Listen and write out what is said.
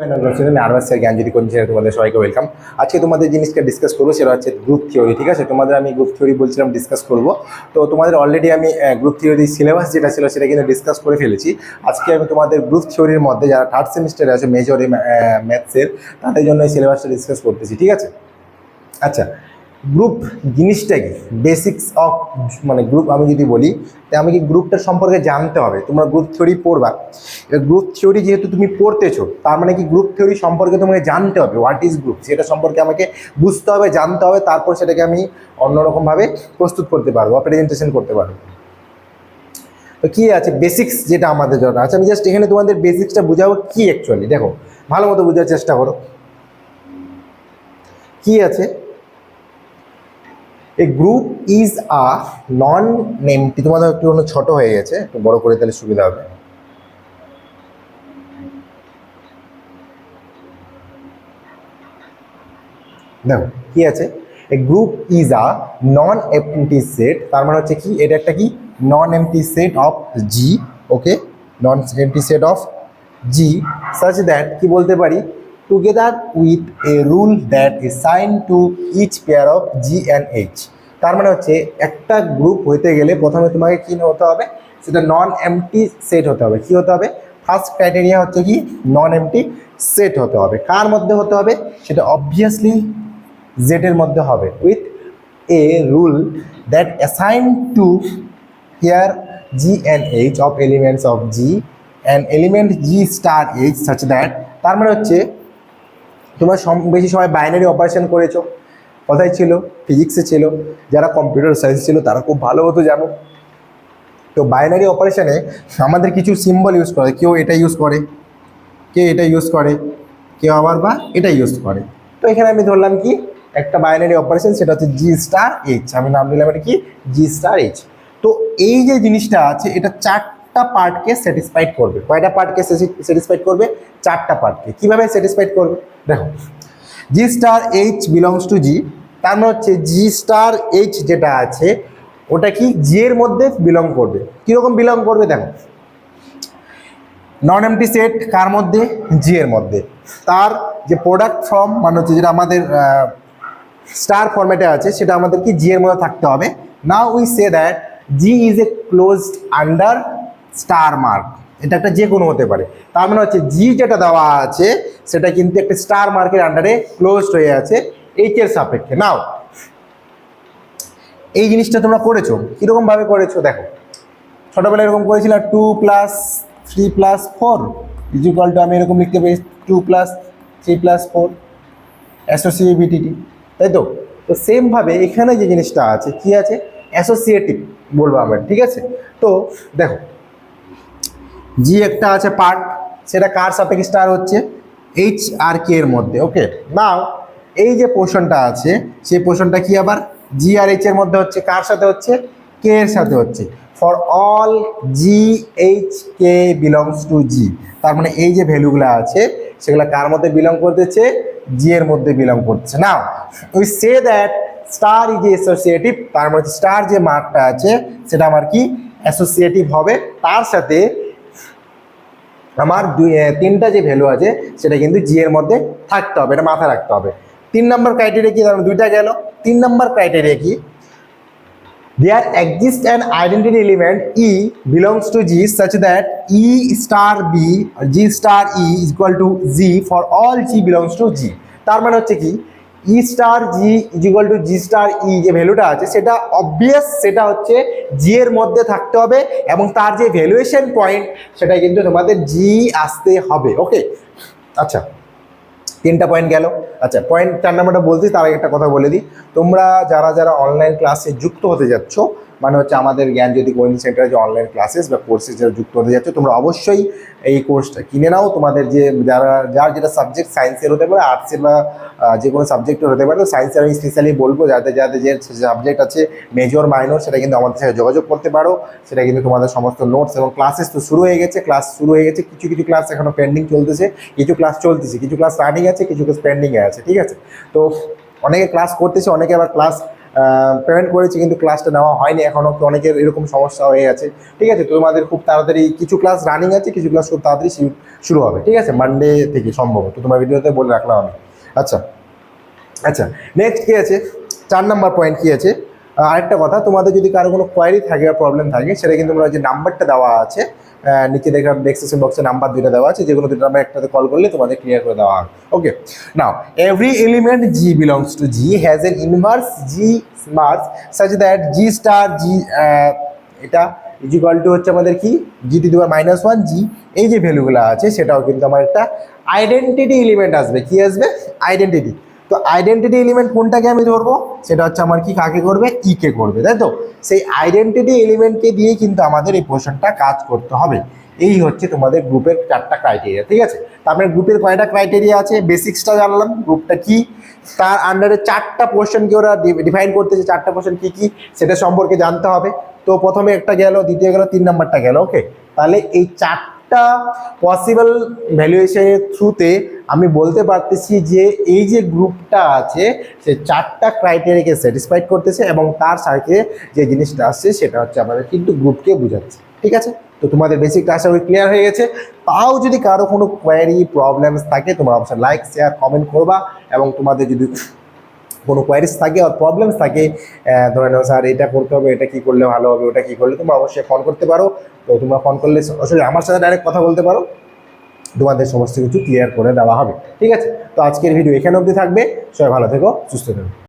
আরবাসের জ্ঞান যদি কোন তোমাদের সবাইকে ওয়েলকাম আজকে তোমাদের জিনিসটা ডিসকাস করব, সেটা হচ্ছে গ্রুপ থিওরি ঠিক আছে? তোমাদের আমি গ্রুপ থিওরি বলছিলাম ডিসকাস করব। তো তোমাদের অলরেডি আমি গ্রুপ থিওরি সিলেবাস যেটা ছিল, সেটা কিন্তু ডিসকাস করে ফেলেছি। আজকে আমি তোমাদের গ্রুপ থিওরির মধ্যে যারা থার্ড সেমিস্টারে আছে মেজর ম্যাথসের তাদের জন্য এই সিলেবাসটা ডিসকাস করতেছি, ঠিক আছে? আচ্ছা গ্রুপ জিনিসটা কি বেসিক্স অফ মানে গ্রুপ আমি যদি বলি, তা আমি কি গ্রুপটা সম্পর্কে জানতে হবে। তোমরা গ্রুপ থিওরি পড়বা। এবার গ্রুপ থিওরি যেহেতু তুমি পড়তেছো, তার মানে কি গ্রুপ থিওরি সম্পর্কে তোমাকে জানতে হবে। হোয়াট ইজ গ্রুপ সেটা সম্পর্কে আমাকে বুঝতে হবে, জানতে হবে, তারপর সেটাকে আমি অন্যরকমভাবে প্রস্তুত করতে পারব বা প্রেজেন্টেশন করতে পারব। তো কী আছে? বেসিক্স যেটা আমাদের জন্য আছে। আমি জাস্ট এখানে তোমাদের বেসিক্সটা বোঝাবো কী অ্যাকচুয়ালি দেখো, ভালো মতো বোঝার চেষ্টা করো। কি আছে? এ গ্রুপ ইজ আ নন নেমটি তোমাদের একটু অন্য ছোট হয়ে গেছে, একটু বড় করে তাহলে সুবিধা হবে। দেখো, কি আছে? A group is a non empty set তার মানে হচ্ছে কি? এটা একটা কি? Non empty set of G okay non empty set of G such that কি বলতে পারি? Together with a rule that is sign to each pair of G and H তার মানে হচ্ছে একটা গ্রুপ হইতে গেলে প্রথমে তোমাকে কি হতে হবে? সেটা নন এমটি সেট হতে হবে। কি হতে হবে? ফার্স্ট ক্রাইটেরিয়া হচ্ছে কি? নন এমটি সেট হতে হবে। কার মধ্যে হতে হবে? সেটা অবভিয়াসলি জেটের মধ্যে হবে। With a rule that assign to here G and H of elements of G and element G star H such that তার মানে হচ্ছে তোমরা সম- বেশি সময় বাইনারি অপারেশন করেছ। কোথায় ছিল ফিজিক্সে ছিল, যারা কম্পিউটার সায়েন্স ছিল, তারা খুব ভালো হতো, জানো। তো বাইনারি অপারেশনে আমাদের কিছু সিম্বল ইউজ করে। কেউ এটা ইউজ করে কেউ এটা ইউজ করে, কেউ আবার বা এটা ইউজ করে। তো এখানে আমি ধরলাম কি, একটা বাইনারি অপারেশন সেটা হচ্ছে জি স্টার এইচ আমি নাম দিলাম এটা কি? জি স্টার এইচ তো এই যে জিনিসটা আছে, এটা চারটা পার্টকে স্যাটিসফাইড করবে। কয়টা পার্টকে স্যাটিসফাইড করবে? চারটা পার্টকে কীভাবে স্যাটিসফাইড করবে? দেখো G star H belongs to G তার মানে হচ্ছে জি স্টার এইচ যেটা আছে, ওটা কি জি এর মধ্যে বিলং করবে? কীরকম বিলং করবে দেখো? নন এমটি সেট কার মধ্যে? জি এর মধ্যে। তার যে প্রোডাক্ট ফর্ম মানে হচ্ছে যেটা আমাদের স্টার ফরম্যাটে আছে, সেটা আমাদের কি জি এর মধ্যে থাকতে হবে। Now we say that G is a closed under star mark. এটা একটা যে কোনো হতে পারে। তার মানে হচ্ছে জি যেটা দেওয়া আছে, সেটা কিন্তু একটা স্টার মার্কের আন্ডারে ক্লোজড হয়ে আছে। এইচ এর সাপেক্ষে। নাও এই জিনিসটা তোমরা করেছ। কীরকমভাবে করেছ? দেখো। ছোটোবেলায় এরকম করেছিলাম two plus three plus four is equal to আমি এরকম লিখতে পারি two plus three plus four associativity তাই তো? তো সেমভাবে এখানে যে জিনিসটা আছে, কি আছে? অ্যাসোসিয়েটিভ বলব আমরা, ঠিক আছে? তো, দেখো জি একটা আছে পার্ট সেটা কার সাপেক্ষে স্টার হচ্ছে? এইচ আর কে এর মধ্যে ওকে নাও এই যে পোর্শনটা আছে, সেই পোর্শনটা কি আবার? জি আর এইচ এর মধ্যে হচ্ছে, কার সাথে হচ্ছে? কে এর সাথে হচ্ছে। For all G H K belongs to G তার মানে এই যে ভ্যালুগুলো আছে, সেগুলো কার মধ্যে বিলং করতেছে? জি এর মধ্যে বিলং করছে now we say that star is associative তার মধ্যে স্টার যে মার্কটা আছে, সেটা আমার কি? অ্যাসোসিয়েটিভ হবে। তার সাথে আমার দুই তিনটা যে ভ্যালু আছে, সেটা কিন্তু জি এর মধ্যে থাকতে হবে, এটা মাথায় রাখতে হবে। তিন নম্বর ক্রাইটেরিয়া কি? ধরুন দুইটা গেল। তিন নম্বর ক্রাইটেরিয়া কি? There exist an identity element E belongs to G such that E star B G star E is equal to G for all G belongs to G তার মানে হচ্ছে কি? E star G is equal to G star E যে ভ্যালুটা আছে, সেটা obvious সেটা হচ্ছে জি এর মধ্যে থাকতে হবে এবং তার যে ভ্যালুয়েশন পয়েন্ট সেটা কিন্তু তোমাদের জি আসতে হবে ওকে আচ্ছা তিনটা পয়েন্ট গেল। আচ্ছা পয়েন্ট চার নাম্বারটা বলছি, তার আগে একটা কথা বলে দিই। তোমরা যারা যারা অনলাইন ক্লাসে যুক্ত হতে যাচ্ছ মানে হচ্ছে আমাদের জ্ঞান যদি কোচিং সেন্টারে যে অনলাইন ক্লাসেস বা কোর্সে যারা যুক্ত হতে যাচ্ছে, তোমরা অবশ্যই এই কোর্সটা কিনে নাও। তোমাদের যে, যারা, যার যেটা সাবজেক্ট সায়েন্সের হতে পারে আর্টসের বা যে কোনো সাবজেক্টের হতে পারে, তো সায়েন্সের আমি স্পেশালি বলব যাদের যাদের যে সাবজেক্ট আছে মেজর মাইনর সেটা কিন্তু আমাদের সাথে যোগাযোগ করতে পারো। সেটা কিন্তু তোমাদের সমস্ত নোটস এবং ক্লাসেস তো শুরু হয়ে গেছে ক্লাস শুরু হয়ে গেছে, কিছু কিছু ক্লাস এখনও পেন্ডিং চলতেছে, কিছু ক্লাস চলতেছে, কিছু ক্লাস রানিং আছে, কিছু ক্লাস পেন্ডিংয়ে আছে, ঠিক আছে? তো অনেকে ক্লাস করতেছে, অনেকে আবার ক্লাস পেমেন্ট করেছি কিন্তু ক্লাসটা নেওয়া হয়নি এখনও তো অনেকের এরকম সমস্যা হয়ে আছে। ঠিক আছে তোমাদের খুব তাড়াতাড়ি কিছু ক্লাস রানিং আছে, কিছু ক্লাস খুব তাড়াতাড়ি শুরু- হবে। ঠিক আছে মানডে থেকে সম্ভবত। তোমার ভিডিওতে বলে রাখলাম আমি। আচ্ছা আচ্ছা নেক্সট কী আছে? চার নাম্বার পয়েন্ট কী আছে? আরেকটা কথা, তোমাদের যদি কারও কোনো কোয়ারি থাকে বা প্রবলেম থাকে, সেটা কিন্তু তোমরা যে নাম্বারটা দেওয়া আছে নিচে দেখা ডেসক্রিপশন বক্সে নাম্বার দুটো দেওয়া আছে, যেগুলো দুটো নাম্বার একটাতে কল করলে তোমাদের ক্লিয়ার করে দেওয়া হবে। Okay now every element G belongs to G has an inverse G mars such that G star G এটা ইজিকাল টু হচ্ছে আমাদের কি? G to the power minus one G এই যে ভ্যালুগুলো আছে, সেটাও কিন্তু আমার একটা আইডেন্টিটি এলিমেন্ট আসবে। কি আসবে? আইডেন্টিটি তো আইডেন্টিটি এলিমেন্ট কোনটাকে আমি ধরবো? সেটা হচ্ছে আমার কি কাকে করবে? ই কে করবে, তাই তো? সেই আইডেন্টিটি এলিমেন্টকে দিয়ে কিন্তু আমাদের এই পোর্শনটা কাজ করতে হবে। এই হচ্ছে তোমাদের গ্রুপের চারটা ক্রাইটেরিয়া ঠিক আছে? তারপরে গ্রুপের কয়টা ক্রাইটেরিয়া আছে? বেসিক্সটা জানলাম, গ্রুপটা কি? তার আন্ডারে চারটা পোর্শনকে ওরা ডিফাইন করতেছে, চারটা পোর্শন কি কি? সেটা সম্পর্কে জানতে হবে। তো প্রথমে একটা গেল, দ্বিতীয় গেল, তিন নাম্বারটা গেল ওকে তাহলে এই চারটা পসিবল ভ্যালুয়েশনের থ্রুতে আমি বলতে পারতেছি যে এই যে গ্রুপটা আছে, সে চারটা ক্রাইটেরিয়াকে স্যাটিসফাইড করতেছে এবং তার সাথে যে জিনিসটা আসছে, সেটা হচ্ছে আমাদের কিন্তু গ্রুপকে বোঝাচ্ছে। ঠিক আছে? তো তোমাদের বেসিকটা আশা করি ক্লিয়ার হয়ে গেছে। তাও যদি কারও কোনো কোয়ারি প্রবলেমস থাকে, তোমরা অবশ্যই লাইক শেয়ার কমেন্ট করবা এবং তোমাদের যদি কোনো কোয়ারিজ থাকে আর প্রবলেমস থাকে ধরে নাও স্যার এটা করতে হবে, এটা কি করলে ভালো হবে, ওটা কি করলে তোমরা অবশ্যই ফোন করতে পারো। তো তোমরা ফোন করলে আসলে আমার সাথে ডাইরেক্ট কথা বলতে পারো। তোমাদের সমস্ত কিছু ক্লিয়ার করে দেওয়া হবে। ঠিক আছে? তো আজকের ভিডিও এখানে অবধি থাকবে। সবাই ভালো থেকো, সুস্থ থেকো।